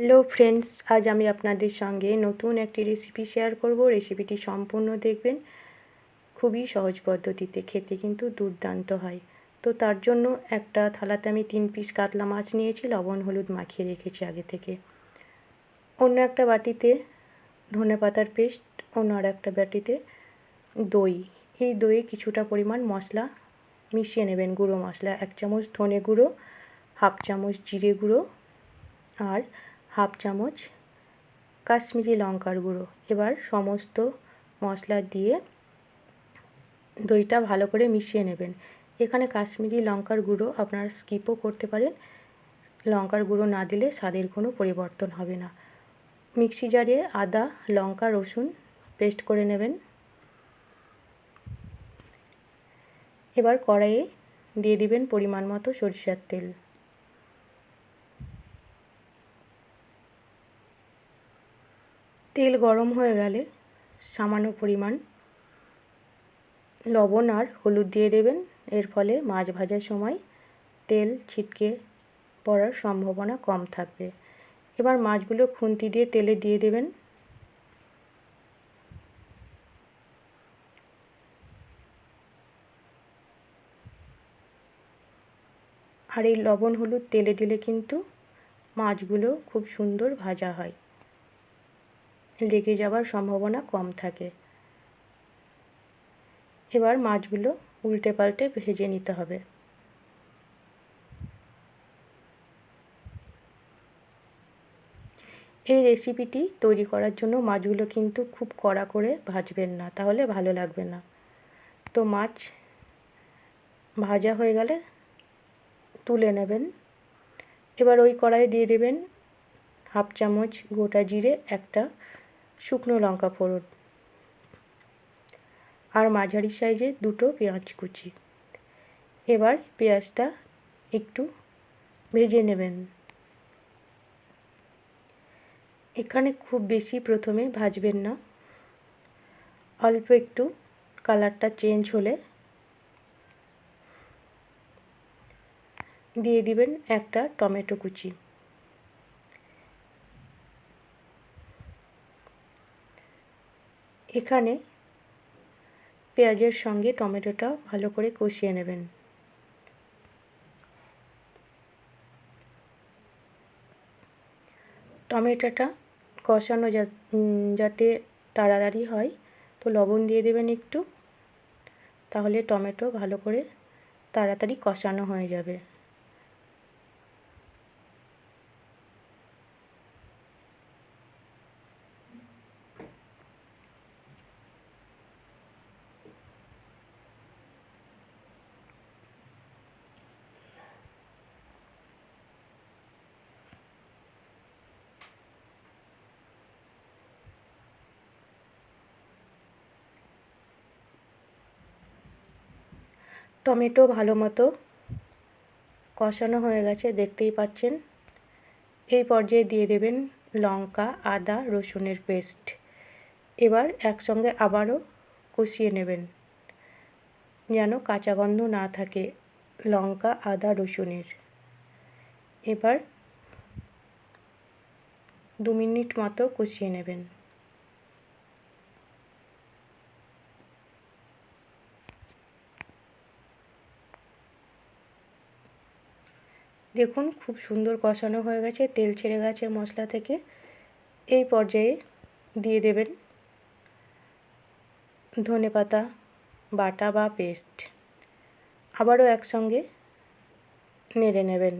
Hello friends, আজ আমি আপনাদের সঙ্গে নতুন একটি রেসিপি শেয়ার করব। রেসিপিটি সম্পূর্ণ দেখবেন। খুবই সহজ পদ্ধতিতে খেতে কিন্তু দুর্দান্ত হয়। তো তার জন্য একটা থালাতে আমি তিন পিস কাতলা মাছ নিয়েছি, লবণ, হলুদ মাখিয়ে রেখেছি আগে থেকে। অন্য একটা বাটিতে ধনে পাতার পেস্ট, অন্য আর একটা বাটিতে দই। এই দইয়ে কিছুটা পরিমাণ মশলা মিশিয়ে নেবেন। গুঁড়ো মশলা, এক চামচ ধনে গুঁড়ো, হাফ চামচ জিরে গুঁড়ো আর হাফ চামচ কাশ্মীরি লঙ্কার গুঁড়ো। এবার সমস্ত মশলা দিয়ে দইটা ভালো করে মিশিয়ে নেবেন। এখানে কাশ্মীরি লঙ্কার গুঁড়ো আপনারা স্কিপও করতে পারেন। লঙ্কার গুঁড়ো না দিলে স্বাদের কোনো পরিবর্তন হবে না। মিক্সি জারে আদা, লঙ্কা, রসুন পেস্ট করে নেবেন। এবার কড়াইয়ে দিয়ে দিবেন পরিমাণ মতো সরিষার তেল। তেল গরম হয়ে গেলে সামান্য পরিমাণ লবণ আর হলুদ দিয়ে দেবেন। এর ফলে মাছ ভাজার সময় তেল ছিটকে পড়ার সম্ভাবনা কম থাকবে। এবার মাছগুলো খুন্তি দিয়ে তেলে দিয়ে দেবেন। আর এই লবণ হলুদ তেলে দিলে কিন্তু মাছগুলো খুব সুন্দর ভাজা হয়। লেগে যাওয়ার সম্ভাবনা কম থাকে। এবার মাছগুলো উল্টে পাল্টে ভেজে নিতে হবে। এই রেসিপিটি তৈরি করার জন্য মাছগুলো কিন্তু খুব কড়া করে ভাজবেন না, তাহলে ভালো লাগবে না। তো মাছ ভাজা হয়ে গেলে তুলে নেবেন। এবার ওই কড়াইয়ে দিয়ে দেবেন হাফ চামচ গোটা জিরে, একটা শুকনো লঙ্কা ফোড়ন আর মাঝারি সাইজে দুটো পেঁয়াজ কুচি। এবার পেঁয়াজটা একটু ভেজে নেবেন। এখানে খুব বেশি প্রথমে ভাজবেন না। অল্প একটু কালারটা চেঞ্জ হলে দিয়ে দিবেন একটা টমেটো কুচি। এখানে পেঁয়াজের সঙ্গে টমেটোটা ভালো করে কষিয়ে নেবেন। টমেটোটা কষানো যাতে তাড়াতাড়ি হয়, তো লবণ দিয়ে দেবেন একটু, তাহলে টমেটো ভালো করে তাড়াতাড়ি কষানো হয়ে যাবে। টমেটো ভালো মতো কষানো হয়ে গেছে, দেখতেই পাচ্ছেন। এই পর্যায়ে দিয়ে দেবেন লঙ্কা, আদা, রসুনের পেস্ট। এবার একসঙ্গে আবারও কষিয়ে নেবেন, যেন কাঁচা গন্ধ না থাকে লঙ্কা, আদা, রসুনের। এবার দু মিনিট মতো কষিয়ে নেবেন। দেখুন, খুব সুন্দর কষানো হয়ে গেছে, তেল ছেড়ে গেছে মশলা থেকে। এই পর্যায়ে দিয়ে দেবেন ধনে পাতা, বাটা বা পেস্ট। আবারও একসঙ্গে নেড়ে নেবেন।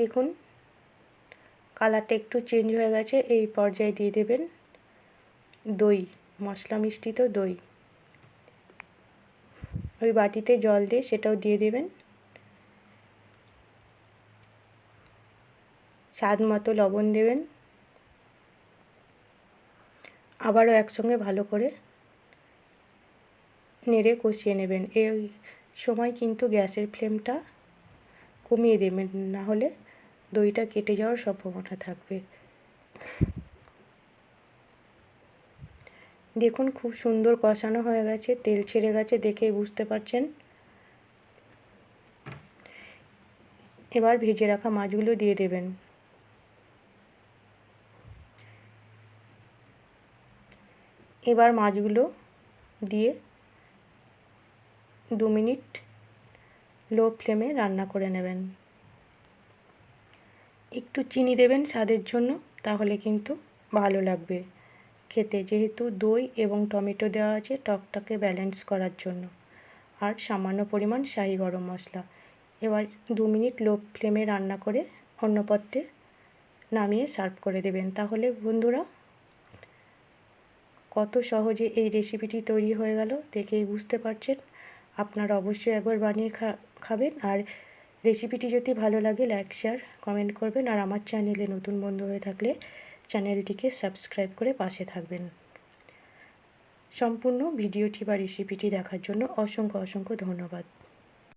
দেখুন কালারটা একটু চেঞ্জ হয়ে গেছে, এই পর্যায়ে দিয়ে দেবেন। দই, মশলা মিষ্টিত দই। ওই বাটিতে জল দিয়ে সেটাও দিয়ে দেবেন। স্বাদ মতো লবণ দেবেন। আবারও একসঙ্গে ভালো করে নেড়ে কষিয়ে নেবেন। এই সময় কিন্তু গ্যাসের ফ্লেমটা কমিয়ে দেবেন, না হলে দইটা কেটে যাওয়ার সম্ভাবনা থাকবে। দেখুন, খুব সুন্দর কষানো হয়ে গেছে, তেল ছেড়ে গেছে দেখেই বুঝতে পারছেন। এবার ভেজে রাখা মাছগুলো দিয়ে দেবেন। এবার মাছগুলো দিয়ে দু মিনিট লো ফ্লেমে রান্না করে নেবেন। একটু চিনি দেবেন স্বাদের জন্য, তাহলে কিন্তু ভালো লাগবে। খেতে যেহেতু দই এবং টমেটো দেওয়া আছে, টকটাকে ব্যালেন্স করার জন্য। আর সামান্য পরিমাণ শাহি গরম মশলা। এবার দু মিনিট লো ফ্লেমে রান্না করে অন্য পাত্রে নামিয়ে সার্ভ করে দেবেন। তাহলে বন্ধুরা, কত সহজে এই রেসিপিটি তৈরি হয়ে গেল, দেখেই বুঝতে পারছেন। আপনারা অবশ্যই একবার বানিয়ে খাবেন। আর রেসিপিটি যদি ভালো লাগে লাইক শেয়ার কমেন্ট করবেন। আর আমার চ্যানেলে নতুন বন্ধু হয়ে থাকলে চ্যানেলটিকে সাবস্ক্রাইব করে পাশে থাকবেন। সম্পূর্ণ ভিডিওটি বা রেসিপিটি দেখার জন্য অসংখ্য অসংখ্য ধন্যবাদ।